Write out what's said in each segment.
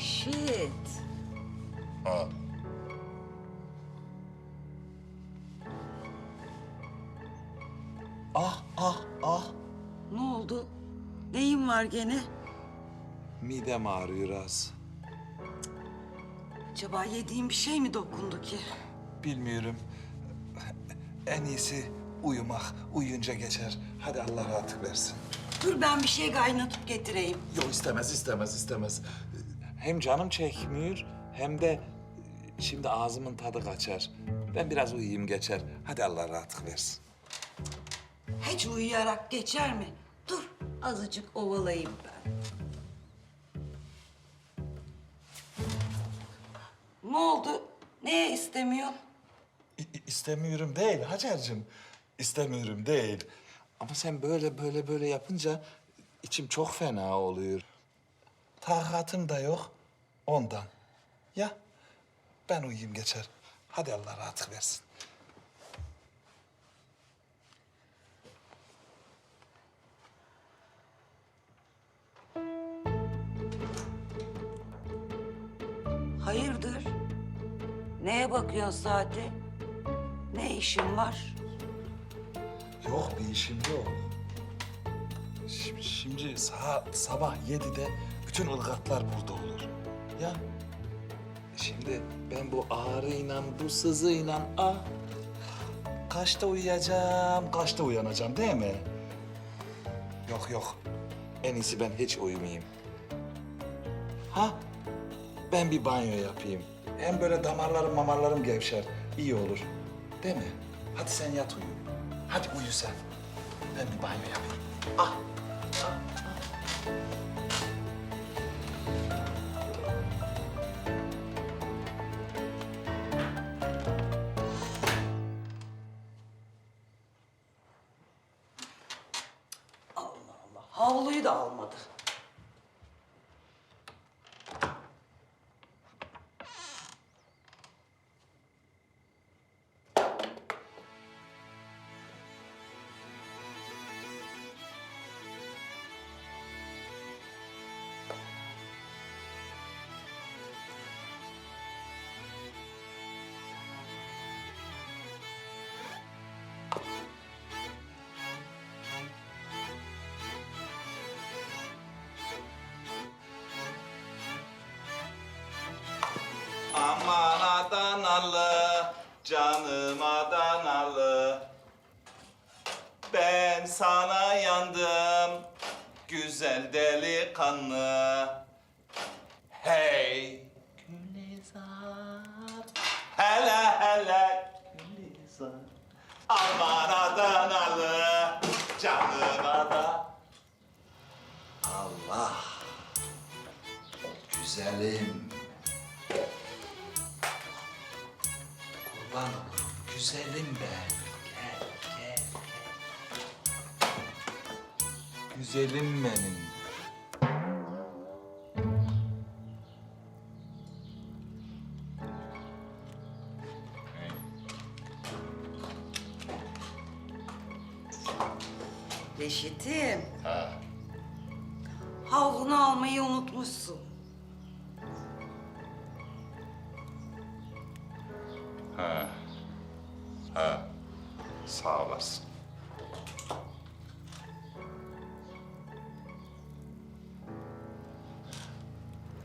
Reşit. Ha. Ah ah ah. Ne oldu? Neyin var gene? Midem ağrıyor az. Acaba yediğin bir şey mi dokundu ki? Bilmiyorum. En iyisi uyumak. Uyuyunca geçer. Hadi Allah rahatlık versin. Dur ben bir şey kaynatıp getireyim. Yok istemez, istemez, istemez. Hem canım çekmiyor hem de şimdi ağzımın tadı kaçar. Ben biraz uyuyayım geçer. Hadi Allah rahatlık versin. Hiç uyuyarak geçer mi? Dur azıcık ovalayayım ben. Ne oldu? Neye istemiyorsun? İ- i- İstemiyorum değil Hacer'cim. İstemiyorum değil. Ama sen böyle böyle böyle yapınca içim çok fena oluyor. Takatım da yok ondan. Ya ben uyuyayım geçer. Hadi Allah rahatlık versin. Hayırdır? Neye bakıyorsun saate? Ne işin var? Yok bir işim yok. Şimdi, şimdi saat sabah yedide bütün ılgatlar burada olur. Ya şimdi ben bu ağrıyla, bu sızıyla ah kaçta uyuyacağım, kaçta uyanacağım değil mi? Yok yok. En iyisi ben hiç uyumayayım. Ha? Ben bir banyo yapayım. Hem böyle damarlarım mamarlarım gevşer. İyi olur. Değil mi? Hadi sen yat uyu. Hadi uyu sen. Ben bir banyo yapayım. Ah. Da almadı. Canım Adanalı. Ben sana yandım, güzel delikanlı. Hey Gülizar, hele hele Gülizar. Aman Adanalı, canım Adanalı. Allah, güzelim. Güzelim ben. Gel, gel, gel. Güzelim benim. Reşit'im. Ha. Havlunu almayı unutmuşsun. Sağ olasın.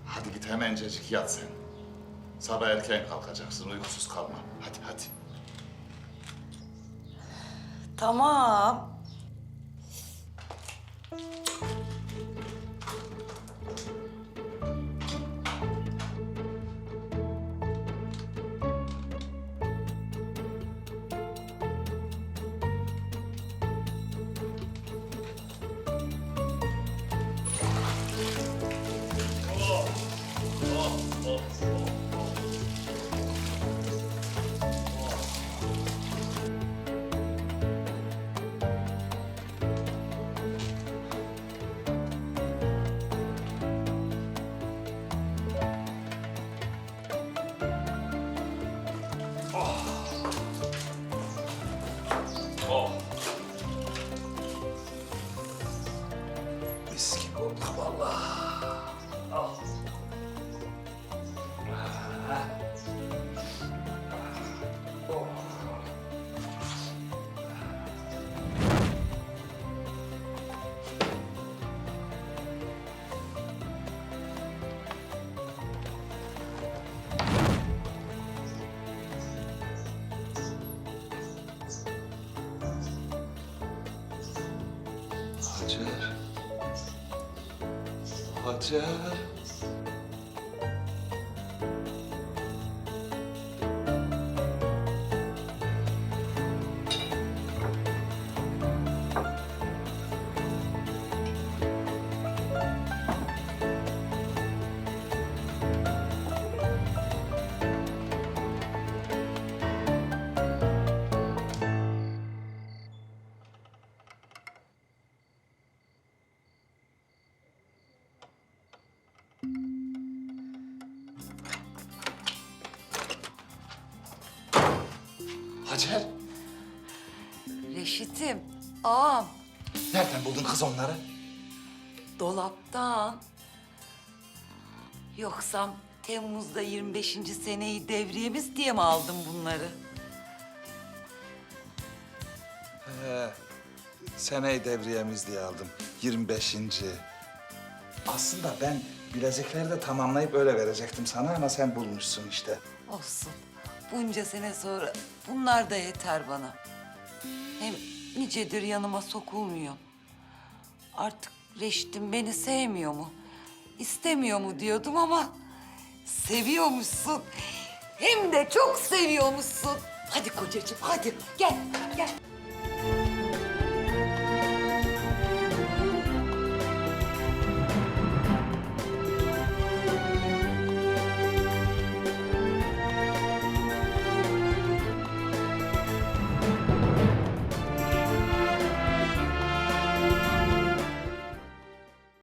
Hadi git hemencecik yat sen. Sabah erken kalkacaksın, uykusuz kalma. Hadi hadi. Tamam. 着 Hacer, Reşit'im, ağam, nereden buldun kız onları? dolaptan. Yoksa Temmuz'da 25. seneyi devriyemiz diye mi aldın bunları? He, seneyi devriyemiz diye aldım. 25. Aslında ben bilezikleri de tamamlayıp öyle verecektim sana ama sen bulmuşsun işte. Olsun. Bunca sene sonra bunlar da yeter bana. Hem nicedir yanıma sokulmuyor. Artık Reşit'im beni sevmiyor mu? İstemiyor mu diyordum ama seviyormuşsun. Hem de çok seviyormuşsun. Hadi kocacığım hadi gel gel.